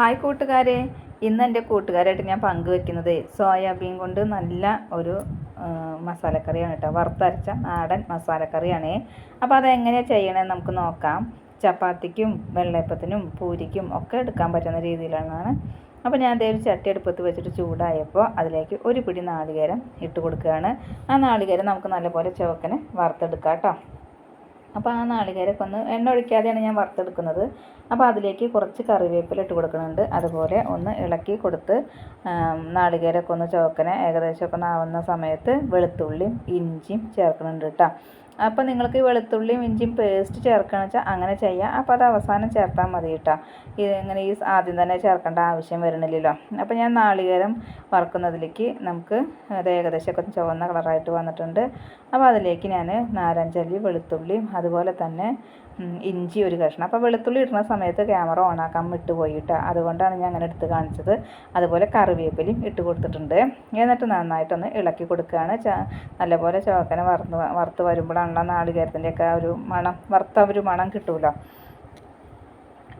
Hi കൂട്ടുകാരെ. ഇന്ന് എന്റെ കൂട്ടുകാരായിട്ട് ഞാൻ പങ്കുവെക്കുന്നത് സോയാബീൻ കൊണ്ട് നല്ല ഒരു മസാലക്കറിയാണ് കേട്ടോ. വറുത്തരച്ച നാടൻ മസാലക്കറിയാണ്. അപ്പോൾ അതെങ്ങനെയാണ് ചെയ്യണമെന്ന് നമുക്ക് നോക്കാം. ചപ്പാത്തിക്കും വെള്ളയപ്പത്തിനും പൂരിക്കും ഒക്കെ എടുക്കാൻ പറ്റുന്ന രീതിയിലാണ് അപ്പോൾ ഞാൻ അതേ ഒരു ചട്ടി അടുപ്പത്ത് വെച്ചിട്ട് ചൂടായപ്പോൾ അതിലേക്ക് ഒരു പിടി നാളികേരം ഇട്ട് കൊടുക്കുകയാണ്. ആ നാളികേരം നമുക്ക് നല്ലപോലെ ചുവക്കനെ വറുത്തെടുക്കാം കേട്ടോ. അപ്പോൾ ആ നാളികേരമൊക്കെ ഒന്ന് എണ്ണ ഒഴിക്കാതെയാണ് ഞാൻ വറുത്തെടുക്കുന്നത്. അപ്പോൾ അതിലേക്ക് കുറച്ച് കറിവേപ്പില ഇട്ട് കൊടുക്കുന്നുണ്ട്. അതുപോലെ ഒന്ന് ഇളക്കി കൊടുത്ത് നാളികേരമൊക്കെ ഒന്ന് ചുവക്കനെ ഏകദേശമൊക്കെ ഒന്ന് ആവുന്ന സമയത്ത് വെളുത്തുള്ളിയും ഇഞ്ചിയും ചേർക്കുന്നുണ്ട് കേട്ടോ അപ്പോൾ നിങ്ങൾക്ക് വെളുത്തുള്ളിയും ഇഞ്ചിയും പേസ്റ്റ് ചേർക്കുകയെന്ന് വെച്ചാൽ അങ്ങനെ ചെയ്യാം. അപ്പോൾ അത് അവസാനം ചേർത്താൽ മതി കേട്ടോ. ഇത് ഇങ്ങനെ ഈ ആദ്യം തന്നെ ചേർക്കേണ്ട ആവശ്യം വരുന്നില്ലല്ലോ. അപ്പോൾ ഞാൻ നാളികേരം വറുക്കുന്നതിലേക്ക് നമുക്ക് അത് ഏകദേശമൊക്കെ ചുവന്ന കളറായിട്ട് വന്നിട്ടുണ്ട്. അപ്പോൾ അതിലേക്ക് ഞാൻ നാരഞ്ചല്ലി വെളുത്തുള്ളിയും അതുപോലെ തന്നെ ഇഞ്ചി ഒരു കഷ്ണം. അപ്പോൾ വെളുത്തുള്ളി ഇടുന്ന സമയത്ത് ക്യാമറ ഓണാക്കാൻ വിട്ടു പോയിട്ട്. അതുകൊണ്ടാണ് ഞാൻ അങ്ങനെ എടുത്ത് കാണിച്ചത്. അതുപോലെ കറിവേപ്പിലയും ഇട്ട് കൊടുത്തിട്ടുണ്ട്. എന്നിട്ട് നന്നായിട്ടൊന്ന് ഇളക്കി കൊടുക്കുകയാണ്. ച നല്ലപോലെ ചോക്കനെ വറുത്ത് വറുത്ത് വരുമ്പോഴാണല്ലോ നാളികേരത്തിന്റെയൊക്കെ ഒരു മണം. വറുത്ത ഒരു മണം കിട്ടുമല്ലോ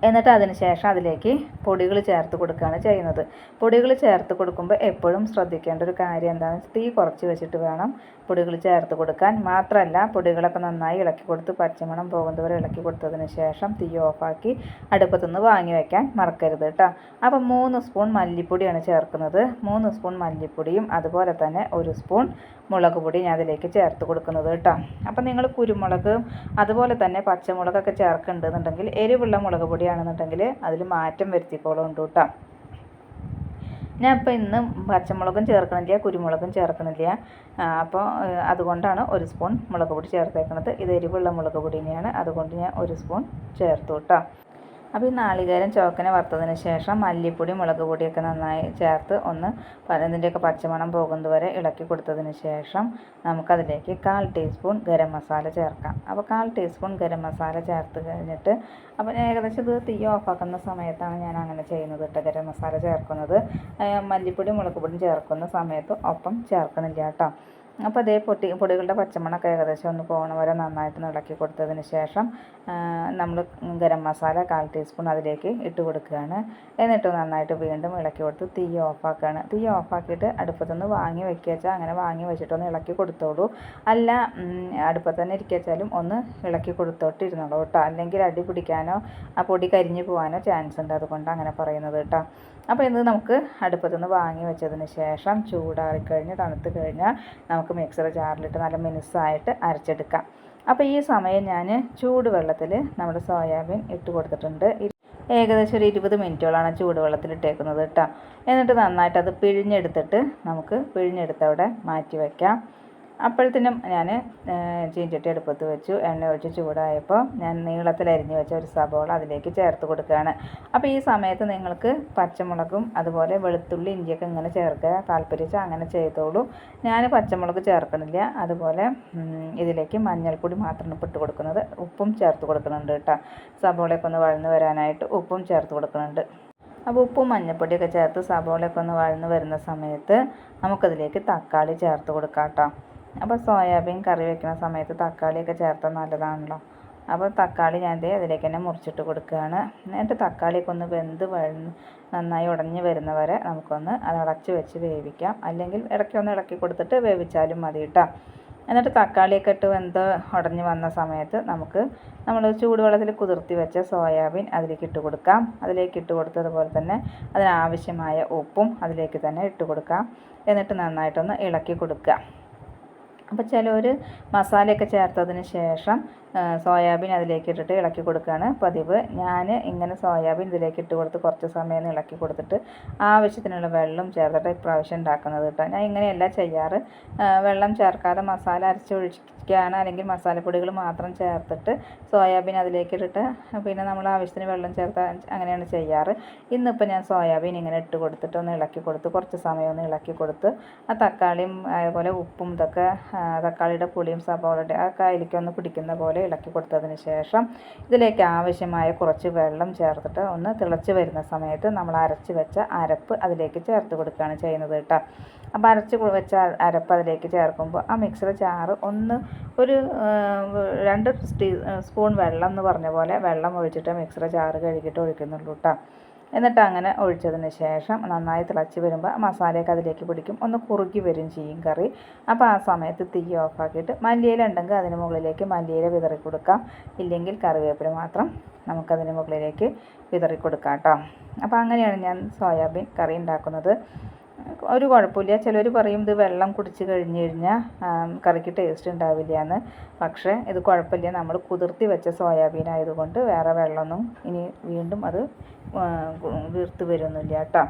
എന്നിട്ട് അതിന് ശേഷം അതിലേക്ക് പൊടികൾ ചേർത്ത് കൊടുക്കുകയാണ് ചെയ്യുന്നത്. പൊടികൾ ചേർത്ത് കൊടുക്കുമ്പോൾ എപ്പോഴും ശ്രദ്ധിക്കേണ്ട ഒരു കാര്യം എന്താണെന്ന് തീ കുറച്ച് വെച്ചിട്ട് വേണം പൊടികൾ ചേർത്ത് കൊടുക്കാൻ. മാത്രമല്ല പൊടികളൊക്കെ നന്നായി ഇളക്കി കൊടുത്ത് പച്ചമണം പോകുന്നവരെ ഇളക്കി കൊടുത്തതിന് ശേഷം തീ ഓഫാക്കി അടുപ്പത്തുനിന്ന് വാങ്ങി വയ്ക്കാൻ മറക്കരുത് കേട്ടോ. അപ്പം മൂന്ന് സ്പൂൺ മല്ലിപ്പൊടിയാണ് ചേർക്കുന്നത്. മൂന്ന് സ്പൂൺ മല്ലിപ്പൊടിയും അതുപോലെ തന്നെ ഒരു സ്പൂൺ മുളക് പൊടി ഞാൻ അതിലേക്ക് ചേർത്ത് കൊടുക്കുന്നത് കേട്ടോ. അപ്പം നിങ്ങൾ കുരുമുളക് അതുപോലെ തന്നെ പച്ചമുളകൊക്കെ ചേർക്കുന്നുണ്ടെന്നുണ്ടെങ്കിൽ എരിവുള്ള മുളക് പൊടിയാണെന്നുണ്ടെങ്കിൽ അതിൽ മാറ്റം വരുത്തിക്കോളുണ്ട് കേട്ടോ ഞാൻ ഇപ്പോൾ ഇന്ന് പച്ചമുളകും ചേർക്കണില്ല കുരുമുളകും ചേർക്കണില്ല. അപ്പോൾ അതുകൊണ്ടാണ് ഒരു സ്പൂൺ മുളക് പൊടി ചേർത്തേക്കുന്നത് ഇത് എരിവുള്ള മുളക് പൊടി തന്നെയാണ്. അതുകൊണ്ട് ഞാൻ ഒരു സ്പൂൺ ചേർത്തു കേട്ടോ അപ്പോൾ ഈ നാളികേരം ചുവക്കനെ വറുത്തതിന് ശേഷം മല്ലിപ്പൊടി മുളക് പൊടിയൊക്കെ നന്നായി ചേർത്ത് ഒന്ന് അതിന്റെയൊക്കെ പച്ചമണം പോകുന്നത് വരെ ഇളക്കി കൊടുത്തതിന് ശേഷം നമുക്കതിലേക്ക് കാൽ ടീസ്പൂൺ ഗരം മസാല ചേർക്കാം. അപ്പോൾ കാൽ ടീസ്പൂൺ ഗരം മസാല ചേർത്ത് കഴിഞ്ഞിട്ട് അപ്പോൾ ഏകദേശം ഇത് തീ ഓഫാക്കുന്ന സമയത്താണ് ഞാൻ അങ്ങനെ ചെയ്യുന്നത് കേട്ടോ ഗരം മസാല ചേർക്കുന്നത്. മല്ലിപ്പൊടി മുളക് പൊടിയും ചേർക്കുന്ന സമയത്ത് ഒപ്പം ചേർക്കണില്ല കേട്ടോ അപ്പോൾ അതേ പൊട്ടി പൊടികളുടെ പച്ചമണമൊക്കെ ഏകദേശം ഒന്ന് പോകണ. വരെ നന്നായിട്ട് ഇളക്കി കൊടുത്തതിന് ശേഷം നമ്മൾ ഗരം മസാല കാൽ ടീസ്പൂൺ അതിലേക്ക് ഇട്ട് കൊടുക്കുകയാണ്. എന്നിട്ട് നന്നായിട്ട് വീണ്ടും ഇളക്കി കൊടുത്ത് തീ ഓഫാക്കുകയാണ്. തീ ഓഫാക്കിയിട്ട് അടുപ്പത്തുനിന്ന് വാങ്ങി വെക്കുക വെച്ചാൽ അങ്ങനെ വാങ്ങി വെച്ചിട്ടൊന്ന് ഇളക്കി കൊടുത്തോളൂ. അല്ല അടുപ്പത്ത് തന്നെ ഇരിക്കുക ഒന്ന് ഇളക്കി കൊടുത്തോട്ട് ഇരുന്നോളൂ കേട്ടോ. അല്ലെങ്കിൽ അടി പിടിക്കാനോ ആ പൊടി കരിഞ്ഞു പോകാനോ ചാൻസ് ഉണ്ട്. അതുകൊണ്ട് അങ്ങനെ പറയുന്നത് കേട്ടോ. അപ്പോൾ ഇത് നമുക്ക് അടുപ്പത്തുനിന്ന് വാങ്ങി വെച്ചതിന് ശേഷം ചൂടാറിക്കഴിഞ്ഞ് തണുത്ത് കഴിഞ്ഞാൽ നമുക്ക് മിക്സർ ജാറിലിട്ട് നല്ല മിനുസായിട്ട് അരച്ചെടുക്കാം. അപ്പോൾ ഈ സമയം ഞാൻ ചൂടുവെള്ളത്തിൽ നമ്മുടെ സോയാബീൻ ഇട്ട് കൊടുത്തിട്ടുണ്ട്. ഏകദേശം ഒരു ഇരുപത് മിനിറ്റോളാണ് ചൂടുവെള്ളത്തിൽ ഇട്ടേക്കുന്നത് കേട്ടോ. എന്നിട്ട് നന്നായിട്ട് അത് പിഴിഞ്ഞെടുത്തിട്ട് നമുക്ക് പിഴിഞ്ഞെടുത്ത് അവിടെ മാറ്റി വയ്ക്കാം അപ്പോഴത്തേനും ഞാൻ ചീഞ്ചട്ടി അടുപ്പത്ത് വെച്ചു. എണ്ണ ഒഴിച്ച് ചൂടായപ്പോൾ ഞാൻ നീളത്തിൽ അരിഞ്ഞു വെച്ച ഒരു സബോള അതിലേക്ക് ചേർത്ത് കൊടുക്കുകയാണ്. അപ്പോൾ ഈ സമയത്ത് നിങ്ങൾക്ക് പച്ചമുളകും അതുപോലെ വെളുത്തുള്ളി ഇഞ്ചിയൊക്കെ ഇങ്ങനെ ചേർക്കുക താല്പര്യം അങ്ങനെ ചെയ്തോളൂ. ഞാൻ പച്ചമുളക് ചേർക്കണില്ല. അതുപോലെ ഇതിലേക്ക് മഞ്ഞൾപ്പൊടി മാത്രമാണ് ഇട്ട് കൊടുക്കുന്നത്. ഉപ്പും ചേർത്ത് കൊടുക്കുന്നുണ്ട് കേട്ടോ. സബോളയൊക്കെ ഒന്ന് വഴന്ന് വരാനായിട്ട് ഉപ്പും ചേർത്ത് കൊടുക്കുന്നുണ്ട് അപ്പോൾ ഉപ്പും മഞ്ഞൾപ്പൊടിയൊക്കെ ചേർത്ത് സബോളയൊക്കെ ഒന്ന് വഴന്ന് വരുന്ന സമയത്ത് നമുക്കതിലേക്ക് തക്കാളി ചേർത്ത് കൊടുക്കാം കേട്ടോ അപ്പോൾ സോയാബീൻ കറി വെക്കുന്ന സമയത്ത് തക്കാളിയൊക്കെ ചേർത്താൽ നല്ലതാണല്ലോ. അപ്പോൾ തക്കാളി ഞാൻ ദേ അതിലേക്ക് തന്നെ മുറിച്ചിട്ട് കൊടുക്കുകയാണ്. എന്നിട്ട് തക്കാളിയൊക്കെ ഒന്ന് വെന്ത് വഴന്ന് നന്നായി ഉടഞ്ഞ് വരുന്ന വരെ നമുക്കൊന്ന് അത് അടച്ച് വെച്ച് വേവിക്കാം. അല്ലെങ്കിൽ ഇടയ്ക്ക് ഒന്ന് ഇളക്കി കൊടുത്തിട്ട് വേവിച്ചാലും മതി കേട്ടോ. എന്നിട്ട് തക്കാളിയൊക്കെ ഇട്ട് വെന്ത് ഉടഞ്ഞ് വന്ന സമയത്ത് നമുക്ക് നമ്മൾ ചൂടുവെള്ളത്തിൽ കുതിർത്തി വെച്ച സോയാബീൻ അതിലേക്ക് ഇട്ട് കൊടുക്കാം. അതിലേക്ക് ഇട്ട് കൊടുത്തതുപോലെ തന്നെ അതിനാവശ്യമായ ഉപ്പും അതിലേക്ക് തന്നെ ഇട്ട് കൊടുക്കാം. എന്നിട്ട് നന്നായിട്ടൊന്ന് ഇളക്കി കൊടുക്കുക. അപ്പോൾ ചിലർ മസാലയൊക്കെ ചേർത്തതിന് ശേഷം സോയാബീൻ അതിലേക്ക് ഇട്ടിട്ട് ഇളക്കി കൊടുക്കുകയാണ്. പതിവ്. ഞാൻ ഇങ്ങനെ സോയാബീൻ ഇതിലേക്ക് ഇട്ട് കൊടുത്ത് കുറച്ച് സമയം ഇളക്കി കൊടുത്തിട്ട് ആവശ്യത്തിനുള്ള വെള്ളം ചേർത്തിട്ട് ഇപ്രാവശ്യം ഉണ്ടാക്കുന്നത് കേട്ടോ. ഞാൻ ഇങ്ങനെയല്ല ചെയ്യാറ്. വെള്ളം ചേർക്കാതെ മസാല അരച്ചൊഴിക്കുകയാണ് അല്ലെങ്കിൽ മസാലപ്പൊടികൾ മാത്രം ചേർത്തിട്ട് സോയാബീൻ അതിലേക്ക് ഇട്ടിട്ട് പിന്നെ നമ്മൾ ആവശ്യത്തിന് വെള്ളം ചേർത്ത് അങ്ങനെയാണ് ചെയ്യാറ്. ഇന്നിപ്പോൾ ഞാൻ സോയാബീൻ ഇങ്ങനെ ഇട്ട് കൊടുത്തിട്ട് ഒന്ന് ഇളക്കി കൊടുത്ത് കുറച്ച് സമയം ഒന്ന് ഇളക്കി കൊടുത്ത് ആ തക്കാളിയും അതുപോലെ ഉപ്പും ഇതൊക്കെ തക്കാളിയുടെ പുളിയും സബോളയുടെ ആ കായലിക്കൊന്ന് പിടിക്കുന്ന പോലെ ഇളക്കി കൊടുത്തതിന് ശേഷം ഇതിലേക്ക് ആവശ്യമായ കുറച്ച് വെള്ളം ചേർത്തിട്ട് ഒന്ന് തിളച്ച് വരുന്ന സമയത്ത് നമ്മൾ അരച്ച് വെച്ച അരപ്പ് അതിലേക്ക് ചേർത്ത് കൊടുക്കുകയാണ് ചെയ്യുന്നത് കേട്ടോ. അപ്പോൾ അരച്ച് വെച്ച അരപ്പ് അതിലേക്ക് ചേർക്കുമ്പോൾ ആ മിക്സർ ചാറ് ഒന്ന് ഒരു രണ്ട് സ്പൂൺ വെള്ളം എന്ന് പറഞ്ഞ പോലെ വെള്ളം ഒഴിച്ചിട്ട് മിക്സർ ചാറ് കഴുകിയിട്ട് ഒഴിക്കുന്നുള്ളൂ കേട്ടോ. എന്നിട്ട് അങ്ങനെ ഒഴിച്ചതിന് ശേഷം നന്നായി തിളച്ച് വരുമ്പോൾ മസാലയൊക്കെ അതിലേക്ക് പിടിക്കും. ഒന്ന് കുറുകി വരും ചെയ്യും കറി. അപ്പോൾ ആ സമയത്ത് തീ ഓഫാക്കിയിട്ട് മല്ലിയില ഉണ്ടെങ്കിൽ അതിന് മുകളിലേക്ക് മല്ലിയില വിതറി കൊടുക്കാം. ഇല്ലെങ്കിൽ കറിവേപ്പില മാത്രം നമുക്കതിന് മുകളിലേക്ക് വിതറി കൊടുക്കാം കേട്ടോ. അപ്പോൾ അങ്ങനെയാണ് ഞാൻ സോയാബീൻ കറി ഉണ്ടാക്കുന്നത്. ഒരു കുഴപ്പമില്ല. ചിലർ പറയും ഇത് വെള്ളം കുടിച്ച് കഴിഞ്ഞ് കഴിഞ്ഞാൽ കറിക്ക് ടേസ്റ്റ് ഉണ്ടാവില്ല എന്ന് പക്ഷേ ഇത് കുഴപ്പമില്ല. നമ്മൾ കുതിർത്തി വെച്ച സോയാബീൻ ആയതുകൊണ്ട് വേറെ വെള്ളമൊന്നും ഇനി വീണ്ടും അത് വീർത്ത് വരുന്നില്ല കേട്ടോ.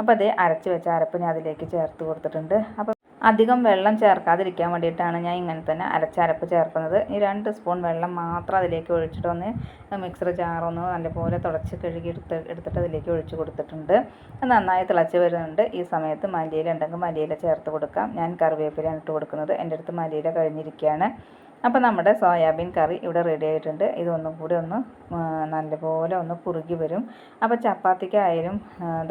അപ്പോൾ അതേ അരച്ച് വെച്ച അരപ്പ് ഞാൻ അതിലേക്ക് ചേർത്ത് കൊടുത്തിട്ടുണ്ട്. അപ്പോൾ അധികം വെള്ളം ചേർക്കാതിരിക്കാൻ വേണ്ടിയിട്ടാണ് ഞാൻ ഇങ്ങനെ തന്നെ അരച്ചരപ്പ് ചേർക്കുന്നത്. ഈ രണ്ട് സ്പൂൺ വെള്ളം മാത്രം അതിലേക്ക് ഒഴിച്ചിട്ട് ഒന്ന് മിക്സർ ജാറൊന്ന് നല്ലപോലെ തുടച്ച് കഴുകി എടുത്ത് എടുത്തിട്ട് അതിലേക്ക് ഒഴിച്ച് കൊടുത്തിട്ടുണ്ട്. നന്നായി തിളച്ച് വരുന്നുണ്ട്. ഈ സമയത്ത് മല്ലിയില ഉണ്ടെങ്കിൽ മല്ലിയില ചേർത്ത് കൊടുക്കാം. ഞാൻ കറിവേപ്പിലാണ് ഇട്ട് കൊടുക്കുന്നത്. എന്റെ അടുത്ത് മല്ലിയില കഴിഞ്ഞിരിക്കുകയാണ്. അപ്പോൾ നമ്മുടെ സോയാബീൻ കറി ഇവിടെ റെഡി ആയിട്ടുണ്ട്. ഇതൊന്നും കൂടി ഒന്ന് നല്ലപോലെ ഒന്ന് കുറുകി വരും. അപ്പോൾ ചപ്പാത്തിക്കായാലും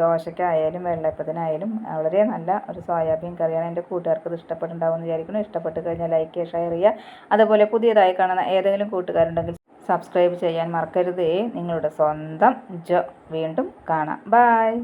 ദോശയ്ക്കായാലും വെള്ളയപ്പത്തിനായാലും വളരെ നല്ല ഒരു സോയാബീൻ കറിയാണ് എന്റെ കൂട്ടുകാർക്ക് ഇത് ഇഷ്ടപ്പെട്ടുണ്ടാവുമെന്ന് വിചാരിക്കുന്നു. ഇഷ്ടപ്പെട്ട് കഴിഞ്ഞാൽ ലൈക്ക് ഷെയർ ചെയ്യുക. അതുപോലെ പുതിയതായി കാണുന്ന ഏതെങ്കിലും കൂട്ടുകാരുണ്ടെങ്കിൽ സബ്സ്ക്രൈബ് ചെയ്യാൻ മറക്കരുതേ. നിങ്ങളുടെ സ്വന്തം ജോ വീണ്ടും കാണാം. ബായ്